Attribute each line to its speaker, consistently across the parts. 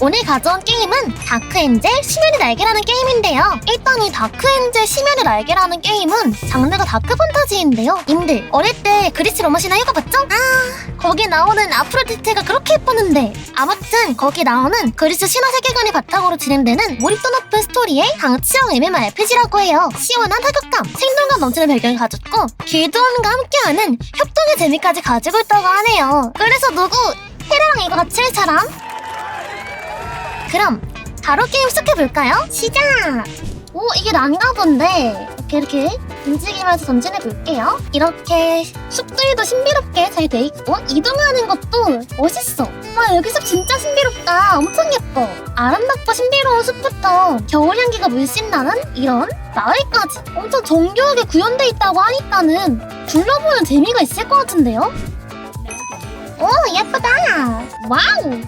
Speaker 1: 오늘 가져온 게임은 다크엔젤 심연의 날개라는 게임인데요. 일단 이 다크엔젤 심연의 날개라는 게임은 장르가 다크 판타지인데요. 님들 어릴 때 그리스 로마 신화 읽어봤죠? 아 거기 나오는 아프로디테가 그렇게 예뻤는데 아무튼 거기 나오는 그리스 신화 세계관이 바탕으로 진행되는 몰입도 높은 스토리의 방치형 MMORPG라고 해요. 시원한 타격감, 생동감 넘치는 배경을 가졌고 길드원과 함께하는 협동의 재미까지 가지고 있다고 하네요. 그래서 누구 테라랑 이거 같이 할 사람? 그럼 바로 게임 시작해볼까요? 시작! 오 이게 난가 본데. 이렇게 이렇게 움직이면서 전진해 볼게요. 이렇게 숲들도 신비롭게 잘 돼 있고 이동하는 것도 멋있어. 와 여기 숲 진짜 신비롭다. 엄청 예뻐. 아름답고 신비로운 숲부터 겨울 향기가 물씬 나는 이런 마을까지 엄청 정교하게 구현돼 있다고 하니까는 둘러보는 재미가 있을 것 같은데요? 오 예쁘다! 와우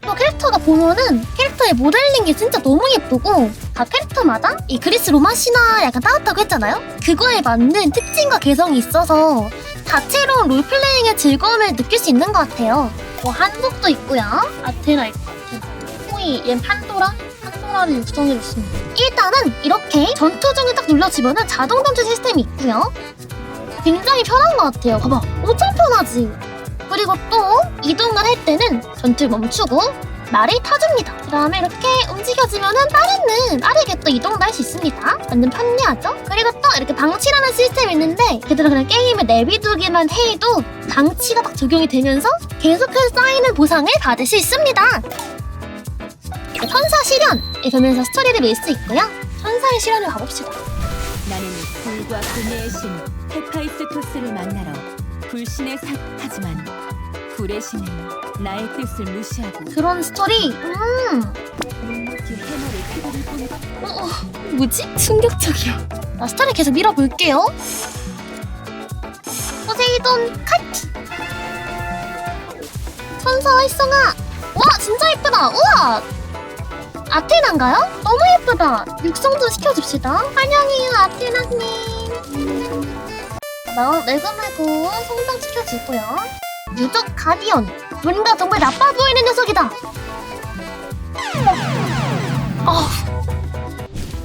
Speaker 1: 또 캐릭터가 보면은 캐릭터의 모델링이 진짜 너무 예쁘고 각 캐릭터마다 이 그리스 로마 신화 약간 따뜻하고 했잖아요? 그거에 맞는 특징과 개성이 있어서 다채로운 롤플레잉의 즐거움을 느낄 수 있는 것 같아요. 뭐 한복도 있고요. 아테나 있고. 호이 얜 판도라? 판도라를 육성해줬습니다. 일단은 이렇게 전투 중에 딱 눌러주면은 자동 전투 시스템이 있고요. 굉장히 편한 것 같아요. 봐봐. 엄청 편하지 그리고 또 이동을 할 때는 전투를 멈추고 말을 타줍니다. 그 다음에 이렇게 움직여주면은 빠르는 빠르게 또 이동도 할 수 있습니다. 완전 편리하죠? 그리고 또 이렇게 방치라는 시스템이 있는데 걔들은 그냥 게임을 내비두기만 해도 방치가 딱 적용이 되면서 계속해서 쌓이는 보상을 받을 수 있습니다. 천사 실현을 보면서 스토리를 밀 수 있고요. 천사의 실현을 가봅시다.
Speaker 2: 나는 불과 그녀의 신 헤파이스토스를 만나러 불신의 사 하지만 불의 신은 나의 뜻을 무시하고
Speaker 1: 그런 스토리, 음,
Speaker 2: 그 해머를 그들을 뿐
Speaker 1: 어, 어, 뭐지? 충격적이야. 나 스타를 계속 밀어볼게요. 포세이돈 카트. 천사 활성화. 와, 진짜 예쁘다. 우와. 아테나인가요? 너무 예쁘다. 육성도 시켜줍시다. 환영해요, 아테나님. 나 내금하고 성장 시켜주고요. 유적 가디언. 뭔가 정말 나빠 보이는 녀석이다. 아,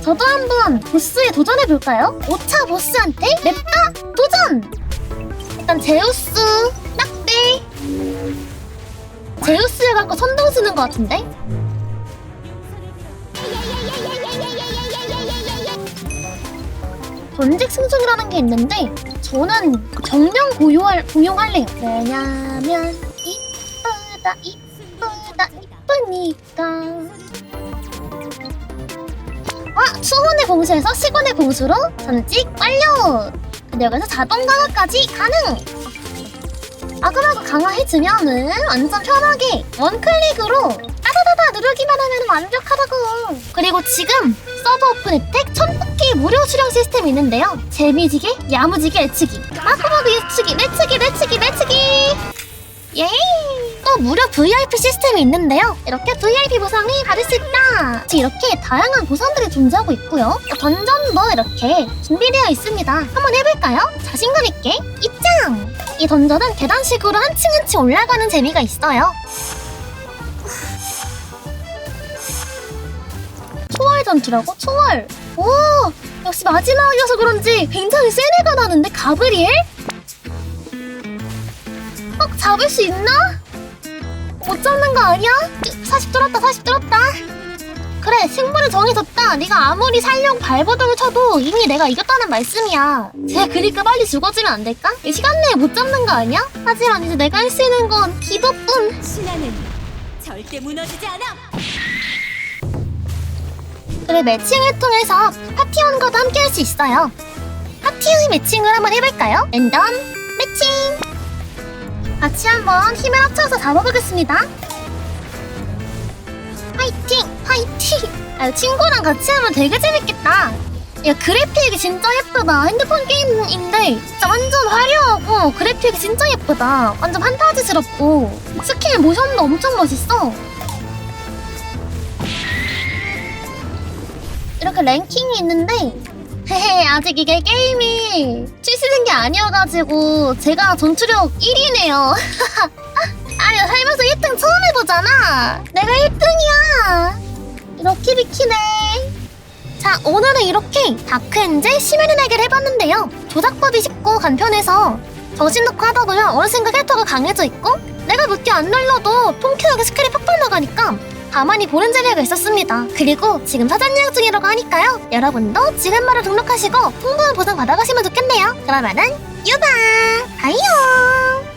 Speaker 1: 저도 한번 보스에 도전해 볼까요? 5차 보스한테 냅다 도전! 일단 제우스 딱대 제우스를 갖고 선동 쓰는 것 같은데? 전직 승승이라는 게 있는데 저는 정년 고용할, 고용할래요. 왜냐면 이쁘다 이쁘다 이쁘니까 아, 수원의 봉수에서 시골의 봉수로 전직 완료! 여기서 자동 강화까지 가능! 아그마그 강화해주면은 완전 편하게 원클릭으로 따다다다 누르기만 하면 완벽하다고! 그리고 지금 서브 오픈 혜택 1000% 무료 수령 시스템이 있는데요. 재미지게, 야무지게 내치기. 마구마구 예측이, 내치기, 내치기, 내치기. 예이! 또 무료 VIP 시스템이 있는데요. 이렇게 VIP 보상을 받을 수 있다. 이렇게 다양한 보상들이 존재하고 있고요. 던전도 이렇게 준비되어 있습니다. 한번 해볼까요? 자신감 있게 입장! 이 던전은 계단식으로 한 층 한 층 올라가는 재미가 있어요. 전투라고? 초월! 오! 역시 마지막이어서 그런지 굉장히 센 애가 나는데 가브리엘? 어, 잡을 수 있나? 못 잡는 거 아니야? 40 뚫었다 40 뚫었다 그래 승부를 정해졌다 네가 아무리 살려고 발버둥을 쳐도 이미 내가 이겼다는 말씀이야 쟤 그니까 빨리 죽어주면 안 될까? 이 시간 내에 못 잡는 거 아니야? 하지만 이제 내가 할 수 있는 건 기도뿐
Speaker 2: 신하는 절대 무너지지 않아
Speaker 1: 그래 매칭을 통해서 파티원과도 함께 할 수 있어요. 파티의 매칭을 한번 해볼까요? 랜덤 매칭! 같이 한번 힘을 합쳐서 잡아보겠습니다. 화이팅! 화이팅! 아, 친구랑 같이 하면 되게 재밌겠다. 야 그래픽이 진짜 예쁘다. 핸드폰 게임인데 진짜 완전 화려하고 그래픽이 진짜 예쁘다. 완전 판타지스럽고 스킬 모션도 엄청 멋있어 이렇게 랭킹이 있는데 헤헤 아직 이게 게임이 출시된 게 아니어가지고 제가 전투력 1위네요 아니 살면서 1등 1등 처음 해보잖아. 내가 1등이야. 이렇게 비키네. 자, 오늘은 이렇게 다크엔젤 심연의 날개를 해봤는데요. 조작법이 쉽고 간편해서 정신 놓고 하다 보면 어느샌가 캐릭터가 강해져 있고 내가 몇 개안 눌러도 통쾌하게 스킬이 팍팍 나가니까 가만히 보는 재미가 있었습니다. 그리고 지금 사전 예약 중이라고 하니까요. 여러분도 지금 바로 등록하시고 풍부한 보상 받아가시면 좋겠네요. 그러면은 유바! 바이요!